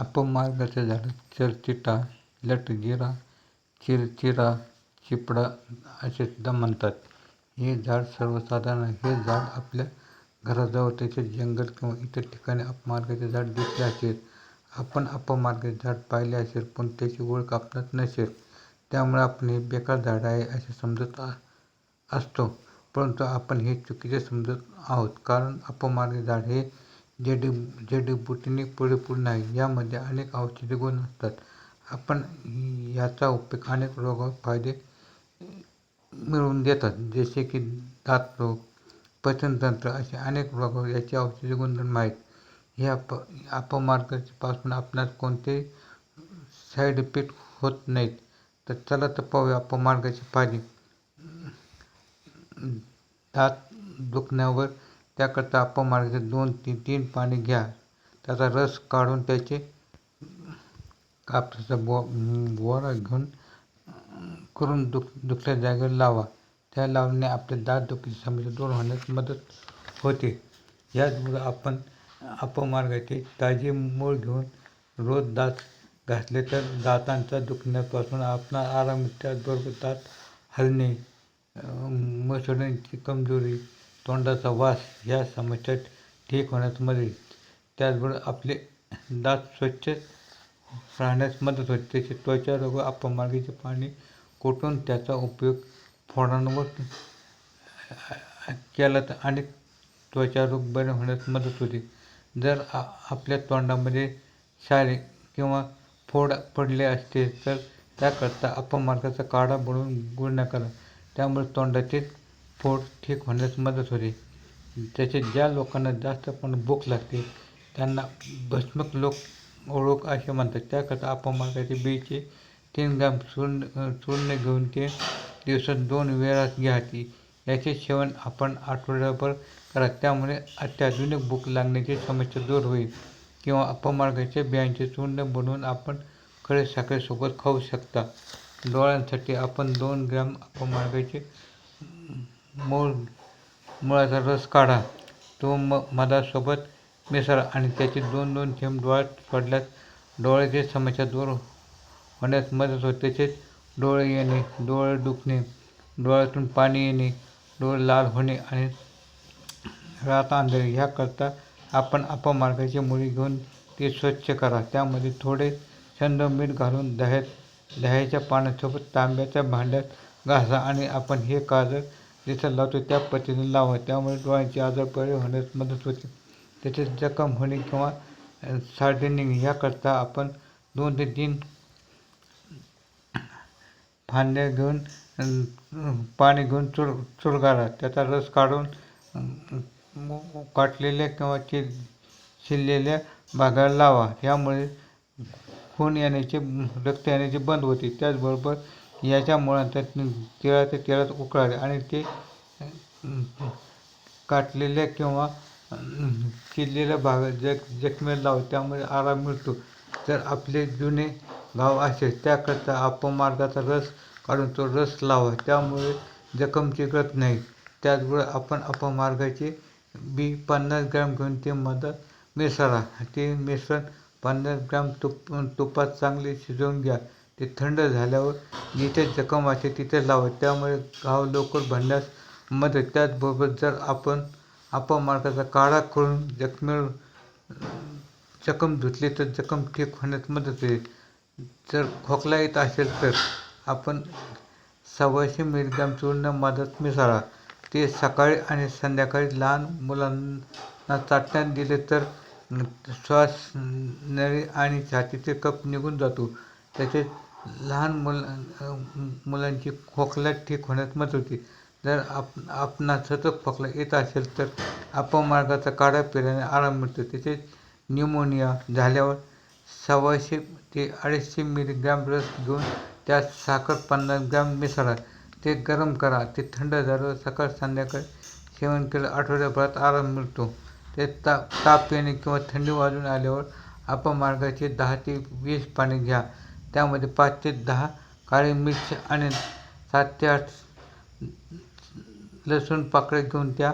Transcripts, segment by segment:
अपमार्गाचं झाडं चरचिटा लटगिरा चिरचिरा चिपळा असे सुद्धा म्हणतात. हे झाड सर्वसाधारण हे झाड आपल्या घराजवळ त्याचे जंगल किंवा इतर ठिकाणी अपमार्गाचे झाड दिसले असेल. आपण अपमार्गाचे झाड पाहिले असेल पण त्याची ओळख आपणास नसेल. त्यामुळे आपण हे बेकार झाड आहे असे समजत असतो. परंतु आपण हे चुकीचे समजत आहोत. कारण अपमार्ग झाड हे जडी जडीबुटीने पुढे नाही. यामध्ये अनेक औषधी गुण असतात. आपण याचा उपयोग अनेक रोगावर फायदे मिळवून देतात. जसे की दात रोग पचनतंत्र असे अनेक रोगावर याचे औषधी गुणधर्म आहेत. हे अप अपमार्गापासून आपणास कोणते साईड इफेक्ट होत नाहीत. तर चला तर पाहूया अपमार्गाचे फायदे. दात दुखण्यावर त्याकरता अपमार्गाचे दोन तीन तीन पाने घ्या. त्याचा रस काढून त्याचे कापसाचा बो बोरा घेऊन करून दुख दुखल्या जागेवर लावा. त्या लावण्याने आपले दात दुखीची समस्या दूर होण्यास मदत होते. याचबरोबर आपण अपमार्गाचे ताजे मूळ घेऊन रोज दात घासले तर दातांच्या दुखण्यापासून आपला आराम त्याचबरोबर दात हलणे मसुड्यांची कमजोरी तोंडाचा वास ह्या समस्या ठीक होण्यास मदत त्याचबरोबर आपले दात स्वच्छ राहण्यास मदत होते तसेच त्वचा रोग अपमार्गीचे पाणी कुटून त्याचा उपयोग फोडांवर केला तर आणि त्वचा रोग बरे होण्यास मदत होते. जर आ आपल्या तोंडामध्ये सारे किंवा फोड पडले असते तर त्याकरता अपमार्गाचा काढा बनवून गुळण्या करा. त्यामुळे तोंडाचे पोट ठीक होण्यास मदत होते. तसेच ज्या लोकांना जास्त पण भूक लागते त्यांना भस्मक लोक ओळख असे म्हणतात. त्याकरता अपमार्गाचे बीचे तीन ग्राम चूर्ण चूर्ण घेऊन ते दिवसात दोन वेळा घ्या ती याचे सेवन आपण आठवड्याभर करा. त्यामुळे अत्याधुनिक भूक लागण्याची समस्या दूर होईल. किंवा अपमार्गाचे बियांचे चूर्ण बनवून आपण खडे साखरेसोबत खाऊ शकता. डोळ्यांसाठी आपण दोन ग्राम अपमार्गाचे मूळ मुळाचा रस काढा. तो म मधासोबत मिसळा आणि त्याचे दोन दोन थेंब डोळ्यात पडल्यास डोळ्याची समस्या दूर होण्यास मदत होते. तसेच डोळे येणे डोळे दुखणे डोळ्यातून पाणी येणे डोळे लाल होणे आणि रात अंधारी ह्याकरता आपण अपमार्गाची मुळी घेऊन ते स्वच्छ करा. त्यामध्ये थोडे छंद मीठ घालून दह्यात दह्याच्या पाण्यासोबत तांब्याच्या भांड्यात घासा आणि आपण हे काजळ जिथं लावतो त्या पद्धतीने लावा त्यामुळे डोळ्यांचे आजार बरे होण्यास मदत होते. तसेच जखम होणे किंवा सार्डनिंग याकरता आपण दोन ते तीन फांद्या घेऊन पाणी घेऊन चुर चुरगारा. त्याचा रस काढून काटलेल्या किंवा चिर शिरलेल्या भागाला लावा. यामुळे खून येण्याचे रक्त येण्याचे बंद होते. त्याचबरोबर याच्यामुळं मुळांचा तिळाच्या तेलात उकळावे आणि ते काटलेल्या किंवा किडलेल्या भागात जख जखमेला लावा त्यामुळे आराम मिळतो. तर आपले जुने घाव असेल त्याकरता अपमार्गाचा रस काढून तो रस लावा. त्यामुळे जखम चिकत नाही. त्याचबरोबर आपण अपमार्गाचे बी पन्नास ग्रॅम घेऊन ते मदत मिसळा. ते मिश्रण पन्नास ग्राम तुप तुपात चांगले शिजवून घ्या. ते थंड झाल्यावर जिथे जखम असेल तिथे लावा. त्यामुळे घाव लवकर भरण्यास मदत. त्याचबरोबर जर आपण अपमार्गाचा काढा करून जखमी जखम धुतली तर जखम ठीक होण्यास मदत होईल. जर खोकला येत असेल तर आपण सव्वाशे मिलीग्राम चूर्ण मदत मिसळा. ते सकाळी आणि संध्याकाळी लहान मुलांना चाटण्यात दिले तर श्वास नळी आणि छातीचे कप निघून जातो. तसेच लहान मुला मुलांची खोकला ठीक होण्यास मदत होते. जर आप आपणास सतत खोकला येत असेल तर अपमार्गाचा काढा पिल्याने आराम मिळतो. तसेच न्यूमोनिया झाल्यावर सव्वाशे ते अडीचशे मिलीग्राम रस घेऊन त्यात साखर पन्नास ग्राम मिसळा. ते गरम करा. ते थंड झाल्यावर सकाळ संध्याकाळ सेवन केलं आठवड्याभरात आराम मिळतो. ते ताप ताप येणे किंवा थंडी वाजून आल्यावर अपमार्गाचे दहा ते वीस पाणी घ्या. त्यामध्ये पाच ते दहा काळी मिरची आणि सात ते आठ लसूण पाकळ्या घेऊन त्या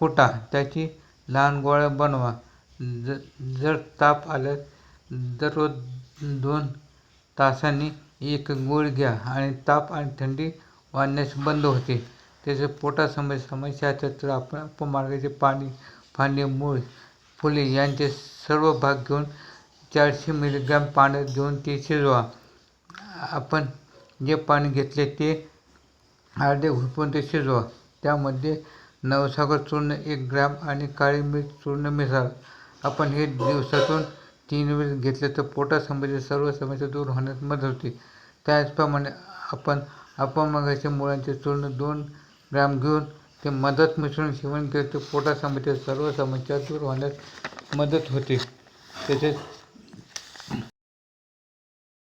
कुटा. त्याची लहान गोळ्या बनवा. ज जर ताप आल्यास दररोज दोन तासांनी एक गोळी घ्या आणि ताप आणि थंडी वाढण्यास बंद होते. त्याचे पोटासंबंधी समस्या असतात तर आपण अपमार्गाचे पाणी फांदे मूळ फुले यांचे सर्व भाग घेऊन चारशे मिलीग्रॅम पाण्यात घेऊन ते शिजवा. आपण जे पाणी घेतले ते अर्धे होईपर्यंत शिजवा. त्यामध्ये नवसागर चूर्ण एक ग्रॅम आणि काळी मिठ चूर्ण मिसळा. आपण हे दिवसातून तीन वेळेस घेतले तर पोटासंबंधी सर्व समस्या दूर होण्यास मदत होते. त्याचप्रमाणे आपण अपमगाच्या मुळांचे चूर्ण दोन ग्रॅम घेऊन ते मदत मिसळून सेवन केले तर पोटासंबंधी सर्व समस्या दूर होण्यास मदत होते. तसेच